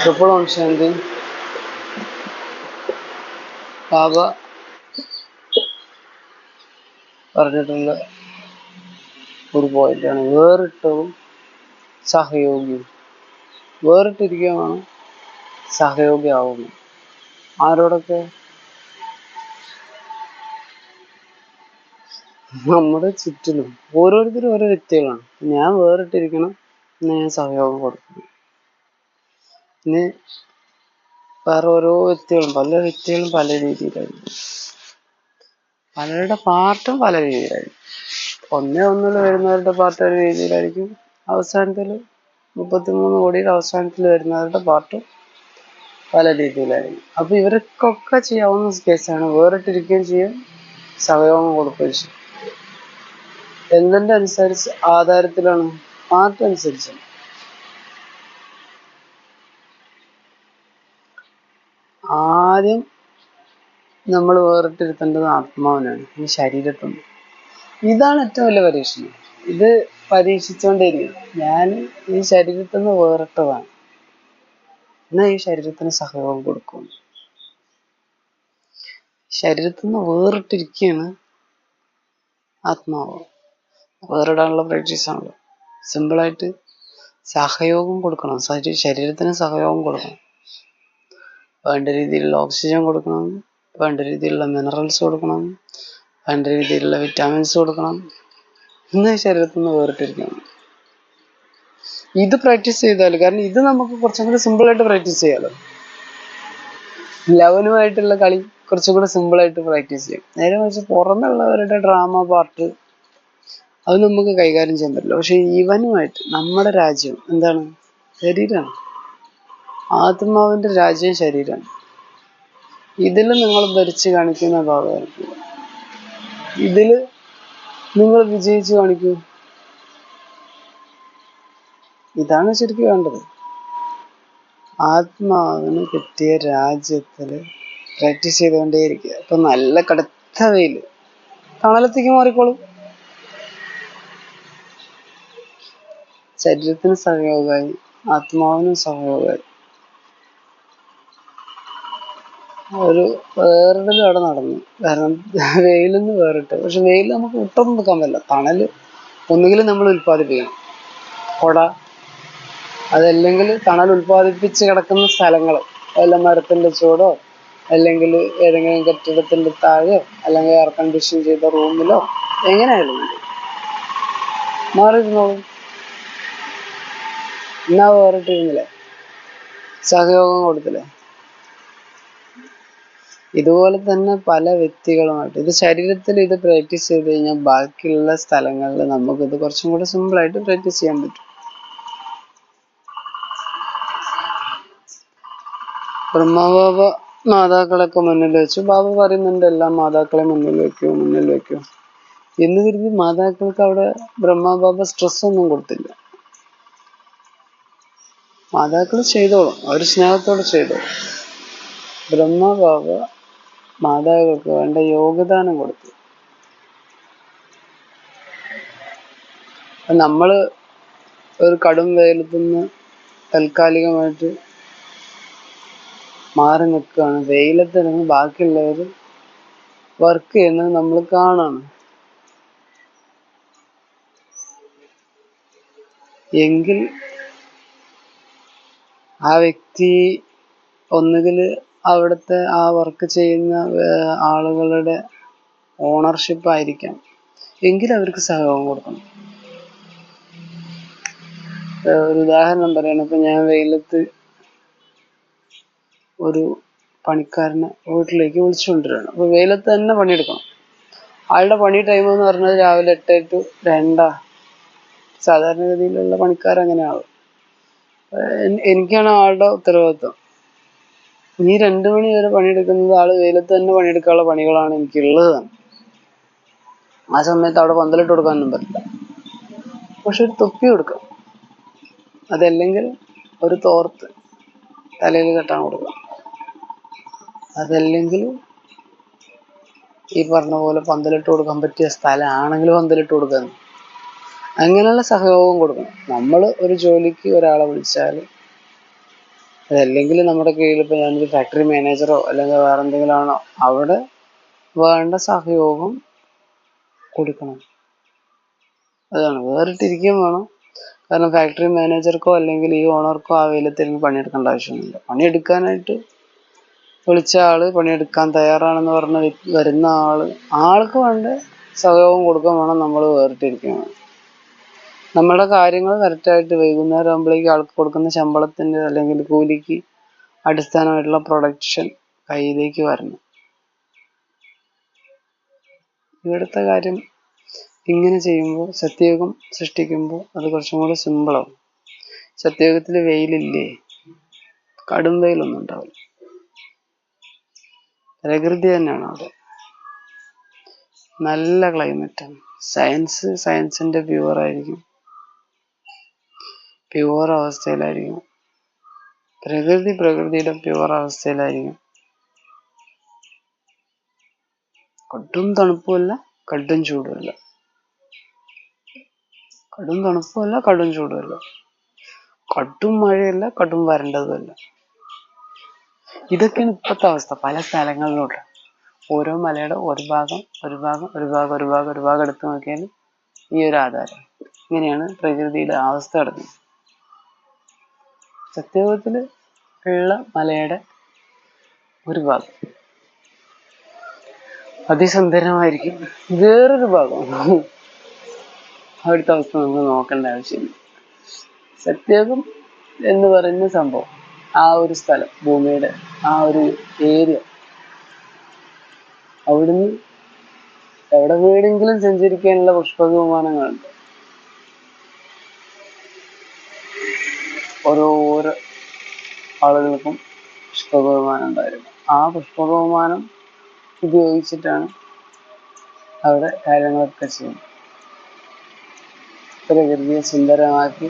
Triple on ശാന്തി ബാബ പറഞ്ഞിട്ടുള്ള ഒരു പോയിന്റാണ് വേറിട്ടവും സഹയോഗിയും. വേറിട്ടിരിക്കുകയാണ് സഹയോഗിയാവുന്നു ആരോടൊക്കെ? നമ്മുടെ ചുറ്റിലും ഓരോരുത്തരും ഓരോ വ്യക്തികളാണ്. ഞാൻ വേറിട്ടിരിക്കണം എന്ന് ഞാൻ സഹയോഗം കൊടുക്കണം ഇനി വേറെ ഓരോ വ്യക്തികളും പല വ്യക്തികളും പല രീതിയിലായിരുന്നു പലരുടെ പാർട്ടും പല രീതിയിലായിരിക്കും. ഒന്നേ ഒന്നിൽ വരുന്നവരുടെ പാർട്ട് ഒരു രീതിയിലായിരിക്കും. അവസാനത്തിൽ മുപ്പത്തിമൂന്ന് കോടിയുടെ അവസാനത്തിൽ വരുന്നവരുടെ പാർട്ടും പല രീതിയിലായിരിക്കും. അപ്പൊ ഇവർക്കൊക്കെ ചെയ്യാവുന്ന കേസാണ്. വേറിട്ടിരിക്കുകയും ചെയ്യും സഹയോഗം കൊടുക്കുകയും ചെയ്യും. എന്തിന്റെ അനുസരിച്ച് ആധാരത്തിലാണ് പാർട്ട് ആദ്യം നമ്മൾ വേറിട്ടിരുത്തേണ്ടത് ആത്മാവിനാണ് ഈ ശരീരത്തിൽ ഇതാണ് ഏറ്റവും വലിയ പരീക്ഷണം. ഇത് പരീക്ഷിച്ചുകൊണ്ടിരിക്കും ഞാൻ ഈ ശരീരത്തിൽ നിന്ന് വേറിട്ടതാണ്. എന്നാ ഈ ശരീരത്തിന് സഹയോഗം കൊടുക്കും? ശരീരത്തിൽ നിന്ന് വേറിട്ടിരിക്കുകയാണ് ആത്മാവ്. വേറിടാനുള്ള പ്രാക്ടീസാണല്ലോ. സിമ്പിളായിട്ട് സഹയോഗം കൊടുക്കണം. ശരീരത്തിന് സഹയോഗം കൊടുക്കണം. വേണ്ട രീതിയിലുള്ള ഓക്സിജൻ കൊടുക്കണം. വേണ്ട രീതിയിലുള്ള മിനറൽസ് കൊടുക്കണം. വേണ്ട രീതിയിലുള്ള വിറ്റാമിൻസ് കൊടുക്കണം. ഇന്ന് ശരീരത്തിൽ നിന്ന് വേറിട്ടിരിക്കണം ഇത് പ്രാക്ടീസ് ചെയ്താൽ കാരണം ഇത് നമുക്ക് കുറച്ചും കൂടി സിമ്പിൾ ആയിട്ട് പ്രാക്ടീസ് ചെയ്യാലോ. ലവനുമായിട്ടുള്ള കളി കുറച്ചും കൂടി സിമ്പിൾ ആയിട്ട് പ്രാക്ടീസ് ചെയ്യും. നേരെ മറിച്ച് പുറമെയുള്ളവരുടെ ഡ്രാമ പാർട്ട് അത് നമുക്ക് കൈകാര്യം ചെയ്യാൻ പറ്റില്ല. പക്ഷെ ഇവനുമായിട്ട് നമ്മുടെ രാജ്യം എന്താണ്? ശരീരമാണ്. ആത്മാവിന്റെ രാജ്യം ശരീരം. ഇതിൽ നിങ്ങൾ ഭരിച്ചു കാണിക്കുന്ന ഭാഗമായിരിക്കും ഇതിൽ നിങ്ങൾ വിജയിച്ചു കാണിക്കൂ. ഇതാണ് ശരിക്കും വേണ്ടത്. ആത്മാവിന് കിട്ടിയ രാജ്യത്തിൽ പ്രാക്ടീസ് ചെയ്തുകൊണ്ടേയിരിക്കുക. ഇപ്പൊ നല്ല കടുത്ത വെയിൽ തണലത്തേക്ക് മാറിക്കോളും. ശരീരത്തിന് സഹയോഗമായി ആത്മാവിനും സഹയോഗമായി. ഒരു വേറിടൽ അവിടെ നടന്നു. കാരണം വെയിലെന്ന് വേറിട്ട്. പക്ഷെ വെയിൽ നമുക്ക് ഒട്ടും നിൽക്കാൻ പറ്റില്ല. തണൽ ഒന്നുകിൽ നമ്മൾ ഉൽപ്പാദിപ്പിക്കണം. കൊട അതല്ലെങ്കിൽ തണൽ ഉൽപ്പാദിപ്പിച്ച് കിടക്കുന്ന സ്ഥലങ്ങൾ. വല്ല മരത്തിന്റെ ചൂടോ അല്ലെങ്കിൽ ഏതെങ്കിലും കെട്ടിടത്തിന്റെ താഴെയോ അല്ലെങ്കിൽ എയർ കണ്ടീഷൻ ചെയ്ത റൂമിലോ എങ്ങനെയായാലും. മാറിയിരുന്നോളൂ. എന്നാ വേറിട്ടിരുന്നില്ലേ? സഹയോഗം കൊടുത്തില്ലേ? ഇതുപോലെ തന്നെ പല വ്യക്തികളുമായിട്ട്. ഇത് ശരീരത്തിൽ ഇത് പ്രാക്ടീസ് ചെയ്ത് കഴിഞ്ഞാൽ ബാക്കിയുള്ള സ്ഥലങ്ങളിൽ നമുക്ക് ഇത് കുറച്ചും കൂടെ സിമ്പിൾ ആയിട്ട് പ്രാക്ടീസ് ചെയ്യാൻ പറ്റും. ബ്രഹ്മബാബ മാതാക്കളൊക്കെ മുന്നിൽ വെച്ചു. ബാബ പറയുന്നുണ്ട് എല്ലാ മാതാക്കളെ മുന്നിൽ വെക്കൂ മുന്നിൽ വെക്കൂ. എന്ന് കരുതി മാതാക്കൾക്ക് അവിടെ ബ്രഹ്മബാബ സ്ട്രെസ് ഒന്നും കൊടുത്തില്ല. മാതാക്കൾ ചെയ്തോളും. അവർ സ്നേഹത്തോടെ ചെയ്തോളും. ബ്രഹ്മബാബ മാതാക്കൾക്ക് വേണ്ട യോഗദാനം കൊടുത്തു. നമ്മൾ ഒരു കടും വെയിലത്തുനിന്ന് താൽക്കാലികമായിട്ട് മാറി നിൽക്കുകയാണ്. വെയിലത്തിറങ്ങി ബാക്കിയുള്ളവർ വർക്ക് ചെയ്യുന്നത് നമ്മൾ കാണാണ്. എങ്കിൽ ആ വ്യക്തി ഒന്നുകിൽ അവിടുത്തെ ആ വർക്ക് ചെയ്യുന്ന ആളുകളുടെ ഓണർഷിപ്പ് ആയിരിക്കാം. എങ്കിൽ അവർക്ക് സഹകരണം കൊടുക്കണം. ഒരു ഉദാഹരണം പറയണം. ഇപ്പൊ ഞാൻ വെയിലത്ത് ഒരു പണിക്കാരനെ വീട്ടിലേക്ക് വിളിച്ചുകൊണ്ടിരുന്നു അപ്പൊ വെയിലത്ത് തന്നെ പണിയെടുക്കണം. ആളുടെ പണി ടൈം എന്ന് പറഞ്ഞാൽ രാവിലെ എട്ട് ടു രണ്ടാ. സാധാരണഗതിയിലുള്ള പണിക്കാർ അങ്ങനെയാവും എനിക്കാണ് ആളുടെ ഉത്തരവാദിത്വം. ഈ രണ്ടു മണി വരെ പണിയെടുക്കുന്നത് ആൾ വെയിലത്ത് തന്നെ പണിയെടുക്കാനുള്ള പണികളാണ് എനിക്കുള്ളത്. തന്നെ. ആ സമയത്ത് അവിടെ പന്തലിട്ട് കൊടുക്കാനൊന്നും പറ്റില്ല. പക്ഷെ ഒരു തൊപ്പി കൊടുക്കാം. അതല്ലെങ്കിൽ ഒരു തോർത്ത് തലയിൽ കെട്ടാൻ കൊടുക്കാം. അതല്ലെങ്കിൽ ഈ പറഞ്ഞ പോലെ പന്തലിട്ട് കൊടുക്കാൻ പറ്റിയ സ്ഥലമാണെങ്കിൽ പന്തലിട്ട് കൊടുക്കാൻ അങ്ങനെയുള്ള സഹയോഗം കൊടുക്കണം. നമ്മൾ ഒരു ജോലിക്ക് ഒരാളെ വിളിച്ചാൽ അതല്ലെങ്കിൽ നമ്മുടെ കീഴിൽ ഇപ്പോൾ ഞാനൊരു ഫാക്ടറി മാനേജറോ അല്ലെങ്കിൽ വേറെ എന്തെങ്കിലും ആണോ അവിടെ വേണ്ട സഹയോഗം കൊടുക്കണം. അതാണ്. വേറിട്ടിരിക്കുകയും വേണം. കാരണം ഫാക്ടറി മാനേജർക്കോ അല്ലെങ്കിൽ ഈ ഓണർക്കോ ആ വെയിലത്തിരുന്ന് പണിയെടുക്കേണ്ട ആവശ്യമൊന്നുമില്ല. പണിയെടുക്കാനായിട്ട് വിളിച്ച ആൾ പണിയെടുക്കാൻ തയ്യാറാണെന്ന് പറഞ്ഞ് വരുന്ന ആൾ ആൾക്ക് വേണ്ട സഹയോഗം കൊടുക്കാൻ വേണം നമ്മൾ വേറിട്ടിരിക്കുകയും വേണം. നമ്മുടെ കാര്യങ്ങൾ കറക്റ്റായിട്ട് വൈകുന്നേരം ആകുമ്പോഴേക്ക് ആൾക്ക് കൊടുക്കുന്ന ശമ്പളത്തിന്റെ അല്ലെങ്കിൽ കൂലിക്ക് അടിസ്ഥാനമായിട്ടുള്ള പ്രൊഡക്ഷൻ കയ്യിലേക്ക് വരണം. ഇവിടുത്തെ കാര്യം ഇങ്ങനെ ചെയ്യുമ്പോൾ സത്യയുഗം സൃഷ്ടിക്കുമ്പോൾ അത് കുറച്ചും കൂടെ സിമ്പിളാവും സത്യയോഗത്തിൽ വെയിലില്ലേ? കടും വെയിലൊന്നും ഉണ്ടാവില്ല. പ്രകൃതി തന്നെയാണ് അവിടെ. നല്ല ക്ലൈമറ്റാണ് സയൻസ് സയൻസിന്റെ ആയിരിക്കും. പ്യുവർ അവസ്ഥയിലായിരിക്കും. പ്രകൃതി പ്രകൃതിയുടെ പ്യുവർ അവസ്ഥയിലായിരിക്കും. കടും തണുപ്പുമല്ല കടും ചൂടുമല്ല. കടും തണുപ്പുമല്ല കടും ചൂടുമല്ല. കടും മഴയല്ല കടും വരണ്ടതുമല്ല. ഇതൊക്കെയാണ് ഇപ്പോഴത്തെ അവസ്ഥ. പല സ്ഥലങ്ങളിലോട്ട് ഓരോ മലയുടെ ഒരു ഭാഗം ഒരു ഭാഗം ഒരു ഭാഗം ഒരു ഭാഗം ഒരു ഭാഗം എടുത്തു നോക്കിയാൽ ഈ ഒരു ആധാരം. ഇങ്ങനെയാണ് പ്രകൃതിയുടെ അവസ്ഥ കിടക്കുന്നത് സത്യത്തിൽ ഉള്ള മലയുടെ ഒരു ഭാഗം. അതിസുന്ദരമായിരിക്കും വേറൊരു ഭാഗം. അവിടുത്തെ അവസ്ഥ നമുക്ക് നോക്കേണ്ട ആവശ്യമില്ല. സത്യകം എന്ന് പറയുന്ന സംഭവം ആ ഒരു സ്ഥലം ഭൂമിയുടെ ആ ഒരു ഏരിയ അവിടുന്ന് എവിടെ വീടെങ്കിലും സഞ്ചരിക്കാനുള്ള പുഷ്പ വിമാനങ്ങളുണ്ട് ഓരോരോ ആളുകൾക്കും പുഷ്പ ബഹുമാനം ഉണ്ടായിരുന്നു. ആ പുഷ്പ ബഹുമാനം ഉപയോഗിച്ചിട്ടാണ് അവിടെ കാര്യങ്ങളൊക്കെ ചെയ്യുന്നത്. പ്രകൃതിയെ സുന്ദരമാക്കി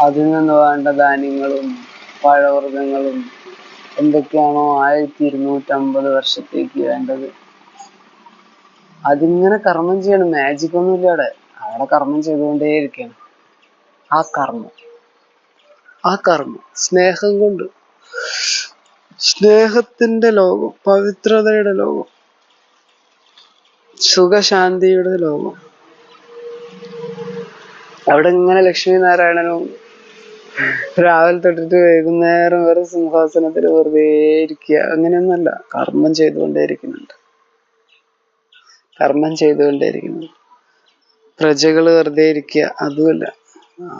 അതിൽ നിന്ന് വേണ്ട ധാന്യങ്ങളും പഴവർഗങ്ങളും എന്തൊക്കെയാണോ ആയിരത്തി ഇരുന്നൂറ്റമ്പത് വർഷത്തേക്ക് വേണ്ടത്. അതിങ്ങനെ കർമ്മം ചെയ്യണം. മാജിക് ഒന്നുമില്ല അവിടെ. അവിടെ കർമ്മം ചെയ്തുകൊണ്ടേയിരിക്കണം. ആ കർമ്മം. ആ കർമ്മം സ്നേഹം കൊണ്ട്. സ്നേഹത്തിന്റെ ലോകം പവിത്രതയുടെ ലോകം. സുഖശാന്തിയുടെ ലോകം. അവിടെ ഇങ്ങനെ ലക്ഷ്മി നാരായണനും രാവിലെ തൊട്ടിട്ട് വൈകുന്നേരം വരെ സിംഹാസനത്തിൽ വെറുതെ ഇരിക്കുക. അങ്ങനെയൊന്നുമല്ല. കർമ്മം ചെയ്തുകൊണ്ടേയിരിക്കുന്നുണ്ട്. കർമ്മം ചെയ്തുകൊണ്ടേയിരിക്കുന്നു. പ്രജകൾ വെറുതെ ഇരിക്കുക. അതുമല്ല.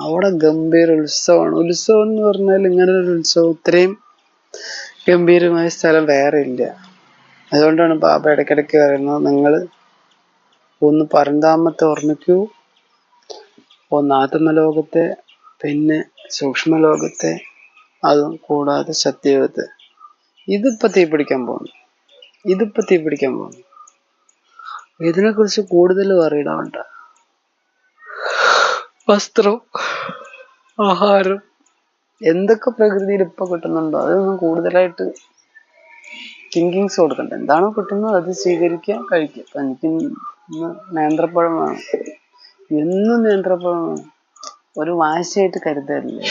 അവിടെ ഗംഭീര ഉത്സവമാണ്. ഉത്സവം എന്ന് പറഞ്ഞാൽ ഇങ്ങനെ ഒരു ഉത്സവം ഇത്രയും ഗംഭീരമായ സ്ഥലം വേറെ ഇല്ല. അതുകൊണ്ടാണ് ബാബ ഇടയ്ക്കിടയ്ക്ക് പറയുന്നത് നിങ്ങൾ ഒന്ന് പരന്താമത്തെ ഓർമ്മിക്കൂ. ഒന്ന് ആത്മലോകത്തെ പിന്നെ സൂക്ഷ്മ ലോകത്തെ അതും കൂടാതെ സത്യയോഗത്തെ ഇതിപ്പോ തീ പിടിക്കാൻ പോകുന്നു ഇതിപ്പോ തീ പിടിക്കാൻ പോകുന്നു ഇതിനെക്കുറിച്ച് കൂടുതൽ പറയിടാവണ്ട വസ്ത്രം ആഹാരം. എന്തൊക്കെ പ്രകൃതിയിൽ ഇപ്പൊ കിട്ടുന്നുണ്ടോ? അതൊന്നും കൂടുതലായിട്ട് തിങ്കിങ്സ് കൊടുക്കണ്ട. എന്താണോ കിട്ടുന്നത് അത് സ്വീകരിക്കുക കഴിക്കുക. ഇപ്പൊ എനിക്ക് നേന്ത്രപ്പഴം വേണം എന്നും നേന്ത്രപ്പഴം വേണം ഒരു വാശിയായിട്ട് കരുതല്ലേ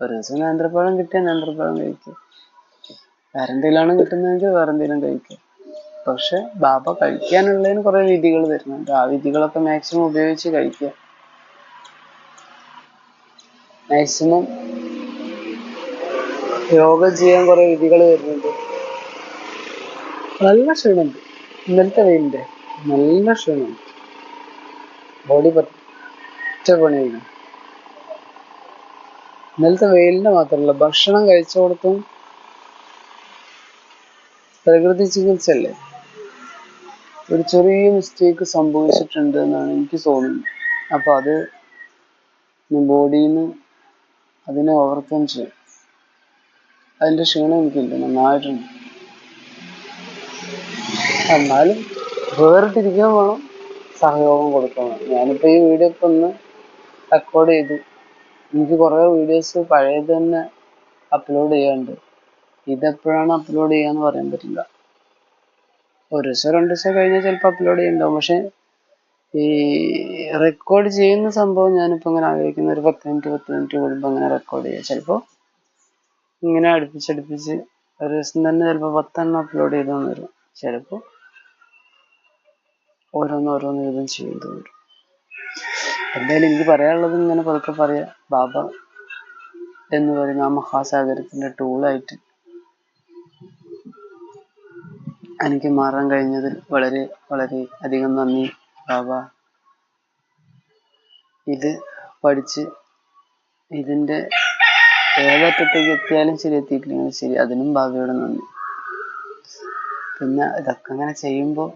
ഒരു ദിവസം നേന്ത്രപ്പഴം കിട്ടിയാൽ നേന്ത്രപ്പഴം കഴിക്കുക. വേറെ എന്തെങ്കിലാണ് കിട്ടുന്നതെങ്കിൽ വേറെ എന്തെങ്കിലും കഴിക്കുക. പക്ഷെ ബാബ കഴിക്കാനുള്ളതിന് കുറെ വിധികൾ തരുന്നുണ്ട്. ആ വിധികളൊക്കെ മാക്സിമം ഉപയോഗിച്ച് കഴിക്കുക. മാക്സിമം യോഗ ചെയ്യാൻ കുറെ വിധികൾ വരുന്നുണ്ട്. നല്ല ക്ഷീണമുണ്ട്. ഇന്നലത്തെ വെയിലിന്റെ നല്ല ക്ഷീണമുണ്ട്. ബോഡി പറ്റ പണിയാണ്. ഇന്നലത്തെ വെയിലിന്റെ മാത്രമല്ല ഭക്ഷണം കഴിച്ചോടത്തും പ്രകൃതി ചികിത്സയല്ലേ? ഒരു ചെറിയ മിസ്റ്റേക്ക് സംഭവിച്ചിട്ടുണ്ട് എന്നാണ് എനിക്ക് തോന്നുന്നത്. അപ്പൊ അത് ബോഡിയിൽ നിന്ന് അതിനെ ഓവർകം ചെയ്യും. അതിന്റെ ക്ഷീണം എനിക്കില്ല നന്നായിട്ടുണ്ട്. എന്നാലും വേറിട്ടിരിക്കാൻ വേണം സഹയോഗം കൊടുക്കണം. ഞാനിപ്പോ ഈ വീഡിയോ ഒക്കെ ഒന്ന് റെക്കോർഡ് ചെയ്തു. എനിക്ക് കുറെ വീഡിയോസ് പഴയത് തന്നെ അപ്ലോഡ് ചെയ്യാണ്ട് ഇതെപ്പോഴാണ് അപ്ലോഡ് ചെയ്യാന്ന് പറയാൻ പറ്റില്ല. ഒരു ദിവസം രണ്ട് ദിവസം കഴിഞ്ഞാൽ ചിലപ്പോൾ അപ്ലോഡ് ചെയ്യുന്നുണ്ടാവും പക്ഷെ ഈ റെക്കോർഡ് ചെയ്യുന്ന സംഭവം ഞാനിപ്പോ ഇങ്ങനെ ആലോചിക്കുന്ന. ഒരു പത്ത് മിനിറ്റ് പത്ത് മിനിറ്റ് കൂടുമ്പോൾ അങ്ങനെ റെക്കോർഡ് ചെയ്യാം. ചിലപ്പോൾ ഇങ്ങനെ അടുപ്പിച്ചടുപ്പിച്ച് ഒരു ദിവസം തന്നെ ചിലപ്പോൾ പത്തെണ്ണം അപ്ലോഡ് ചെയ്തെന്ന് വരും ചിലപ്പോൾ ഓരോന്ന് വീതം ചെയ്തു വരും എന്തായാലും എനിക്ക് പറയാനുള്ളത് ഇങ്ങനെ പതുക്കെ പറയാ. ബാബ എന്ന് പറയുന്ന ആ മഹാസാഗരത്തിന്റെ ടൂളായിട്ട് എനിക്ക് മാറാൻ കഴിഞ്ഞതിൽ വളരെ വളരെ അധികം നന്ദി. ബാബ ഇത് പഠിച്ച് ഇതിന്റെ ഏതറ്റത്തേക്ക് എത്തിയാലും ശരി എത്തിയിട്ടില്ലെങ്കിലും ശരി അതിനും ഭാവിയോട് നന്ദി. പിന്നെ ഇതൊക്കെ അങ്ങനെ ചെയ്യുമ്പോൾ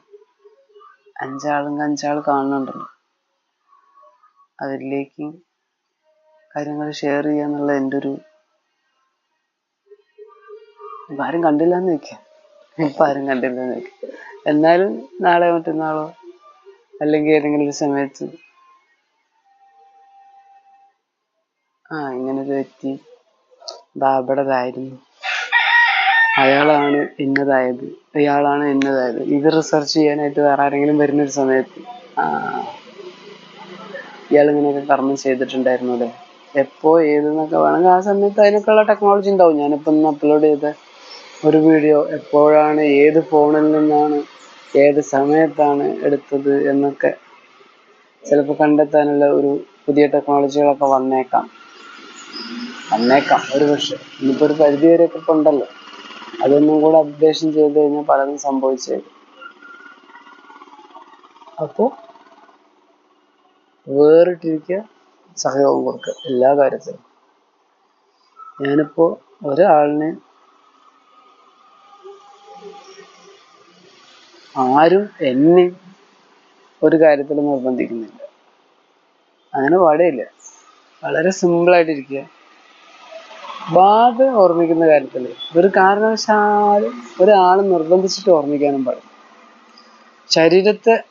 അഞ്ചാളും അഞ്ചാൾ കാണുന്നുണ്ടല്ലോ. അവരിലേക്ക് കാര്യങ്ങൾ ഷെയർ ചെയ്യുക എന്നുള്ള എന്റെ ഒരു ഇപ്പം ആരും കണ്ടില്ല എന്ന് വെക്കാം ഇപ്പൊ ആരും കണ്ടില്ല എന്ന് വെക്കാം എന്നാലും നാളെ മറ്റന്നാളോ അല്ലെങ്കിൽ ഏതെങ്കിലും ഒരു സമയത്ത് ആ ഇങ്ങനെ ഒരു വ്യക്തി ബാബടതായിരുന്നു. അയാളാണ് ഇന്നതായത്. ഇയാളാണ് ഇന്നതായത്. ഇത് റിസർച്ച് ചെയ്യാനായിട്ട് വേറെ ആരെങ്കിലും വരുന്ന ഒരു സമയത്ത് ആ ഇയാൾ ഇങ്ങനെയൊക്കെ കർമ്മം ചെയ്തിട്ടുണ്ടായിരുന്നു അല്ലേ? എപ്പോ ഏതെന്നൊക്കെ വേണമെങ്കിൽ ആ സമയത്ത് അതിനൊക്കെയുള്ള ടെക്നോളജി ഉണ്ടാവും. ഞാനിപ്പോ ഇന്ന് അപ്ലോഡ് ചെയ്ത ഒരു വീഡിയോ എപ്പോഴാണ് ഏത് ഫോണിൽ നിന്നാണ് ഏത് സമയത്താണ് എടുത്തത് എന്നൊക്കെ ചിലപ്പോൾ കണ്ടെത്താനുള്ള ഒരു പുതിയ ടെക്നോളജികളൊക്കെ വന്നേക്കാം. വന്നേക്കാം ഒരു പക്ഷെ. ഇനിയിപ്പോ ഒരു പരിധി വരെയൊക്കെ ഇപ്പൊ ഉണ്ടല്ലോ. അതൊന്നും കൂടെ അപ്ഡേഷൻ ചെയ്ത് കഴിഞ്ഞാൽ പലതും സംഭവിച്ചേക്കും. അപ്പോ വേറിട്ടിരിക്കുക സഹയോഗം കൊടുക്കുക എല്ലാ കാര്യത്തിലും. ഞാനിപ്പോ ഒരാളിനെ ആരും എന്നെ ഒരു കാര്യത്തിൽ നിർബന്ധിക്കുന്നില്ല. അങ്ങനെ പാടില്ല. വളരെ സിമ്പിൾ ആയിട്ടിരിക്കുക. ബാധ ഓർമ്മിക്കുന്ന കാര്യത്തിൽ ഒരു കാരണവശാലും ഒരാൾ നിർബന്ധിച്ചിട്ട് ഓർമ്മിക്കാനും പാടില്ല. ശരീരത്തെ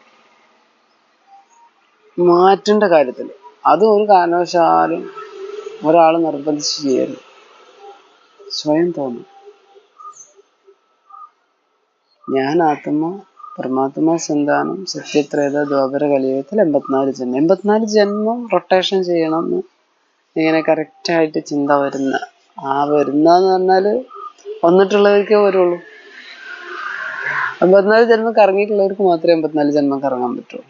മാറ്റേണ്ട കാര്യത്തിൽ അത് ഒരു കാരണവശാലും ഒരാൾ നിർബന്ധിച്ച് ചെയ്യരുത്. സ്വയം തോന്നും. ഞാൻ ആത്മ പരമാത്മ സന്താനം സത്യത്രേത ദ്വാപര കലിയുഗത്തിൽ എൺപത്തിനാല് ജന്മം. എൺപത്തിനാല് ജന്മം റൊട്ടേഷൻ ചെയ്യണം ഇങ്ങനെ കറക്റ്റായിട്ട് ചിന്ത വരുന്ന ആ വരുന്നന്ന് പറഞ്ഞാൽ വന്നിട്ടുള്ളവർക്കേ വരുള്ളൂ. എൺപത്തിനാല് ജന്മം കറങ്ങിയിട്ടുള്ളവർക്ക് മാത്രമേ എൺപത്തിനാല് ജന്മം കറങ്ങാൻ പറ്റുള്ളൂ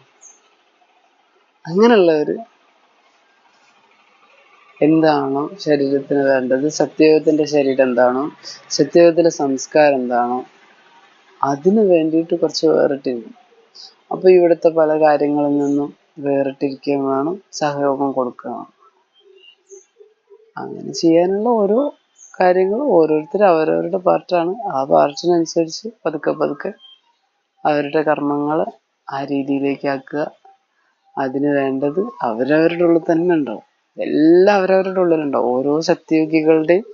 അങ്ങനെയുള്ളവര് എന്താണോ ശരീരത്തിന് വേണ്ടത് സത്യയുഗത്തിന്റെ ശരീരം എന്താണോ സത്യയുഗത്തിലെ സംസ്കാരം എന്താണോ അതിന് വേണ്ടിയിട്ട് കുറച്ച് വേറിട്ടിരിക്കും അപ്പൊ ഇവിടുത്തെ പല കാര്യങ്ങളിൽ നിന്നും വേറിട്ടിരിക്കുകയും വേണം സഹയോഗം കൊടുക്കുക അങ്ങനെ ചെയ്യാനുള്ള ഓരോ കാര്യങ്ങളും ഓരോരുത്തർ അവരവരുടെ പാർട്ടാണ്. ആ പാർട്ടിനനുസരിച്ച് പതുക്കെ പതുക്കെ അവരുടെ കർമ്മങ്ങൾ ആ രീതിയിലേക്ക് ആക്കുക. അതിന് വേണ്ടത് അവരവരുടെ ഉള്ളിൽ തന്നെ ഉണ്ടാവും. എല്ലാം അവരവരുടെ ഉള്ളിലുണ്ടാവും. ഓരോ സത്യയോഗികളുടെയും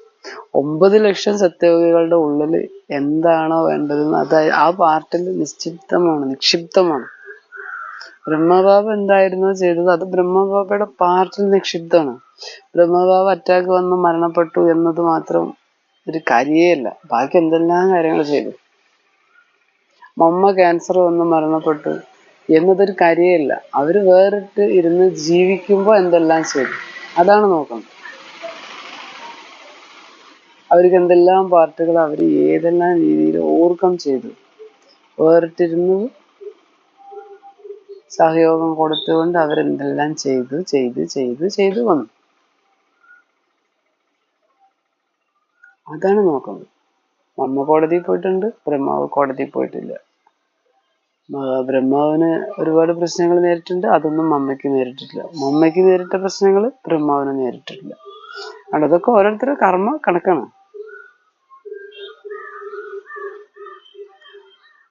ഒമ്പത് ലക്ഷം സത്യവതികളുടെ ഉള്ളിൽ എന്താണോ വേണ്ടതെന്ന് അത് ആ പാർട്ടിൽ നിശ്ചിപ്തമാണ് നിക്ഷിപ്തമാണ്. ബ്രഹ്മബാബ എന്തായിരുന്നോ ചെയ്തത്? അത് ബ്രഹ്മബാബയുടെ പാർട്ടിൽ നിക്ഷിപ്തമാണ്. ബ്രഹ്മബാബ അറ്റാക്ക് വന്ന് മരണപ്പെട്ടു എന്നത് മാത്രം ഒരു കാര്യേയല്ല. ബാക്കി എന്തെല്ലാം കാര്യങ്ങൾ ചെയ്തു? മമ്മ ക്യാൻസർ വന്ന് മരണപ്പെട്ടു എന്നതൊരു കാര്യമല്ല അവർ വേറിട്ട് ഇരുന്ന് ജീവിക്കുമ്പോൾ എന്തെല്ലാം ചെയ്തു? അതാണ് നോക്കുന്നത്. അവർക്ക് എന്തെല്ലാം പാർട്ടികൾ അവർ ഏതെല്ലാം രീതിയിൽ ഓവർകം ചെയ്തു. വേറിട്ടിരുന്നു സഹയോഗം കൊടുത്തുകൊണ്ട് അവരെന്തെല്ലാം ചെയ്തു ചെയ്ത് ചെയ്ത് ചെയ്തു വന്നു. അതാണ് നോക്കുന്നത്. മമ്മ കോടതിയിൽ പോയിട്ടുണ്ട് ബ്രഹ്മാവ് കോടതിയിൽ പോയിട്ടില്ല. ബ്രഹ്മാവിന് ഒരുപാട് പ്രശ്നങ്ങൾ നേരിട്ടുണ്ട് അതൊന്നും മമ്മയ്ക്ക് നേരിട്ടിട്ടില്ല. മമ്മയ്ക്ക് നേരിട്ട പ്രശ്നങ്ങൾ ബ്രഹ്മാവിന് നേരിട്ടിട്ടില്ല. അതൊക്കെ ഓരോരുത്തരുടെ കർമ്മ കണക്കാണ്.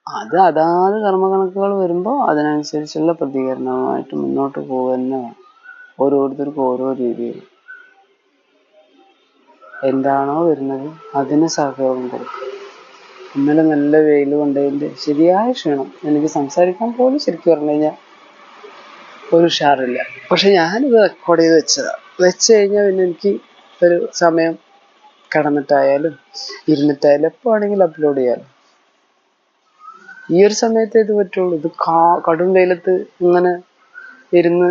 അത് അതാത് കർമ്മകണക്കുകൾ വരുമ്പോൾ അതിനനുസരിച്ചുള്ള പ്രതികരണവുമായിട്ട് മുന്നോട്ട് പോകുക തന്നെ ഓരോരുത്തർക്കും ഓരോ രീതിയിൽ എന്താണോ വരുന്നത് അതിന് സഹകരണം കൊടുക്കും. ഇന്നലെ നല്ല വെയിൽ കൊണ്ടതിന്റെ ശരിയായ ക്ഷീണം. എനിക്ക് സംസാരിക്കാൻ പോലും ശരിക്കും പറഞ്ഞു കഴിഞ്ഞാൽ ഒരു ഉഷാറില്ല. പക്ഷെ ഞാനിത് റെക്കോർഡ് ചെയ്ത് വെച്ചതാ. വെച്ച് കഴിഞ്ഞാൽ പിന്നെ എനിക്ക് ഒരു സമയം കിടന്നിട്ടായാലും ഇരുന്നിട്ടായാലും എപ്പോ വേണമെങ്കിലും അപ്ലോഡ് ചെയ്യാലോ. ഈ ഒരു സമയത്തേ ഇത് പറ്റുള്ളൂ. ഇത് കാ കടും വെയിലത്ത് ഇങ്ങനെ ഇരുന്ന്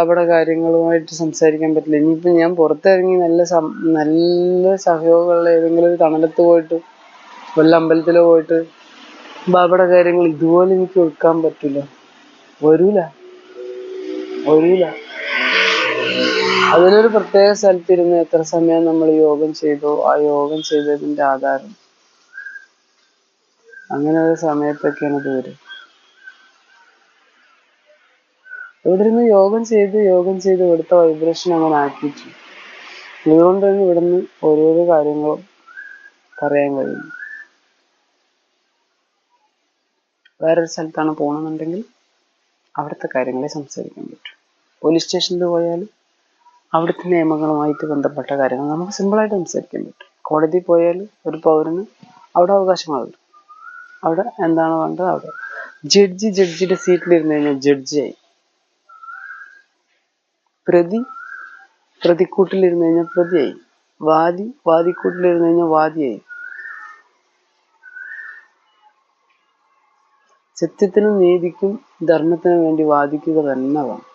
അവിടെ കാര്യങ്ങളുമായിട്ട് സംസാരിക്കാൻ പറ്റില്ല. ഇനിയിപ്പോ ഞാൻ പുറത്തിറങ്ങി നല്ല നല്ല സഹയോഗമുള്ള ഏതെങ്കിലും ഒരു തണലത്ത് പോയിട്ട് വല്ല അമ്പലത്തിലോ പോയിട്ട് ബാബയുടെ കാര്യങ്ങൾ ഇതുപോലെ എനിക്ക് ഒഴുക്കാൻ പറ്റില്ല. വരൂല. വരൂല. അതിനൊരു പ്രത്യേക സ്ഥലത്തിരുന്ന് എത്ര സമയം നമ്മൾ യോഗം ചെയ്തോ ആ യോഗം ചെയ്തതിന്റെ ആധാരം അങ്ങനെ ഒരു സമയത്തൊക്കെയാണ് ഇത് വരും ഇവിടെ ഇരുന്ന് യോഗം ചെയ്ത് യോഗം ചെയ്ത് ഇവിടുത്തെ വൈബ്രേഷൻ അങ്ങനെ ആക്കിയിട്ടു തന്നെ ഇവിടുന്ന് ഓരോരോ കാര്യങ്ങളും പറയാൻ കഴിയും വേറൊരു സ്ഥലത്താണ് പോകണമെന്നുണ്ടെങ്കിൽ അവിടുത്തെ കാര്യങ്ങളെ സംസാരിക്കാൻ പറ്റും. പോലീസ് സ്റ്റേഷനിൽ പോയാൽ അവിടുത്തെ നിയമങ്ങളുമായിട്ട് ബന്ധപ്പെട്ട കാര്യങ്ങൾ നമുക്ക് സിമ്പിളായിട്ട് സംസാരിക്കാൻ പറ്റും. കോടതി പോയാൽ ഒരു പൗരന് അവിടെ അവകാശങ്ങളുണ്ട് അവിടെ എന്താണ് വേണ്ടത് അവിടെ. ജഡ്ജി ജഡ്ജിയുടെ സീറ്റിലിരുന്ന് കഴിഞ്ഞാൽ ജഡ്ജിയായി പ്രതി പ്രതിക്കൂട്ടിലിരുന്ന് കഴിഞ്ഞാൽ പ്രതിയായി. വാദി വാദിക്കൂട്ടിലിരുന്ന് കഴിഞ്ഞാൽ വാദിയായി. സത്യത്തിനും നീതിക്കും ധർമ്മത്തിനും വേണ്ടി വാദിക്കുക തന്നെ വേണം.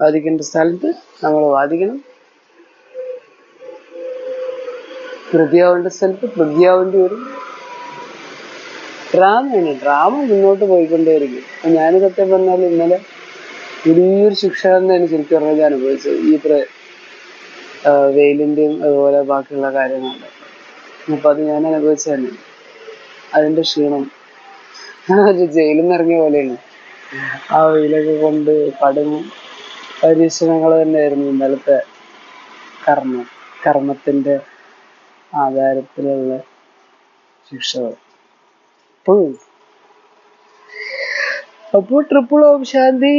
വാദിക്കേണ്ട സ്ഥലത്ത് നമ്മൾ വാദിക്കണം. പ്രതിയാവേണ്ട സ്ഥലത്ത് പ്രതിയാവേണ്ടി വരും ഡ്രാമയാണ് ഡ്രാമ മുന്നോട്ട് പോയിക്കൊണ്ടേയിരിക്കും. ഞാൻ സത്യം പറഞ്ഞാൽ ഇന്നലെ വലിയൊരു ശിക്ഷ തന്നെയാണ് ശരിക്കും പറഞ്ഞാൽ ഞാൻ അനുഭവിച്ചത്. ഈ പ്ര വെയിലിന്റെയും അതുപോലെ ബാക്കിയുള്ള കാര്യങ്ങളുണ്ട് അപ്പൊ അത് ഞാൻ അനുഭവിച്ചു തന്നെ അതിന്റെ ക്ഷീണം. ഒരു ജയിലിൽ നിന്ന് ഇറങ്ങിയ പോലെയാണ്. ആ വെയിലൊക്കെ കൊണ്ട് കടും പരീക്ഷണങ്ങൾ തന്നെയായിരുന്നു ഇന്നലത്തെ കർമ്മം. കർമ്മത്തിന്റെ ആധാരത്തിലുള്ള ശിക്ഷകൾ അപ്പോഴും അപ്പോൾ ട്രിപ്പിൾ ഓം ശാന്തി